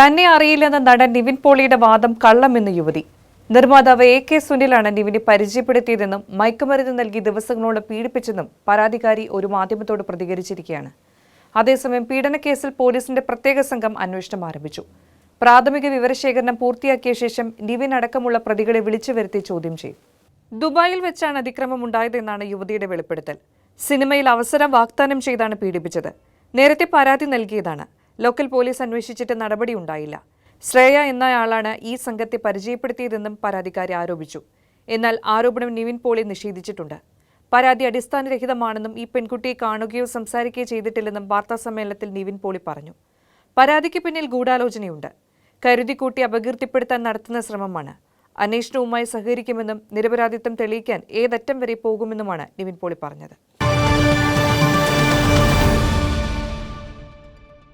തന്നെ അറിയില്ലെന്ന നടൻ നിവിൻ പോളിയുടെ വാദം കള്ളമെന്ന് യുവതി. നിർമ്മാതാവ് എ കെ സുനിലാണ് നിവിനെ പരിചയപ്പെടുത്തിയതെന്നും മയക്കുമരുന്ന് നൽകി ദിവസങ്ങളോളം പീഡിപ്പിച്ചെന്നും പരാതിക്കാരി ഒരു മാധ്യമത്തോട് പ്രതികരിച്ചിരിക്കുകയാണ്. അതേസമയം പീഡനക്കേസിൽ പോലീസിന്റെ പ്രത്യേക സംഘം അന്വേഷണം ആരംഭിച്ചു. പ്രാഥമിക വിവരശേഖരണം പൂർത്തിയാക്കിയ ശേഷം നിവിൻ അടക്കമുള്ള പ്രതികളെ വിളിച്ചു വരുത്തി ചോദ്യം ചെയ്യും. ദുബായിൽ വെച്ചാണ് അതിക്രമം ഉണ്ടായതെന്നാണ് യുവതിയുടെ വെളിപ്പെടുത്തൽ. സിനിമയിൽ അവസരം വാഗ്ദാനം ചെയ്താണ് പീഡിപ്പിച്ചത്. നേരത്തെ പരാതി നൽകിയതാണ്. ലോക്കൽ പോലീസ് അന്വേഷിച്ചിട്ട് നടപടിയുണ്ടായില്ല ശ്രേയ എന്നയാളാണ് ഈ സംഘത്തെ പരിചയപ്പെടുത്തിയതെന്നും പരാതിക്കാരി ആരോപിച്ചു. എന്നാൽ ആരോപണം നിവിൻ പോളി നിഷേധിച്ചിട്ടുണ്ട്. പരാതി അടിസ്ഥാനരഹിതമാണെന്നും ഈ പെൺകുട്ടിയെ കാണുകയോ സംസാരിക്കുകയോ ചെയ്തിട്ടില്ലെന്നും വാർത്താസമ്മേളനത്തിൽ നിവിൻ പോളി പറഞ്ഞു. പരാതിക്ക് പിന്നിൽ ഗൂഢാലോചനയുണ്ട്. കരുതിക്കൂട്ടി അപകീർത്തിപ്പെടുത്താൻ നടത്തുന്ന ശ്രമമാണ്. അന്വേഷണവുമായി സഹകരിക്കുമെന്നും നിരപരാധിത്വം തെളിയിക്കാൻ ഏതറ്റം വരെ പോകുമെന്നുമാണ് നിവിൻ പോളി പറഞ്ഞത്.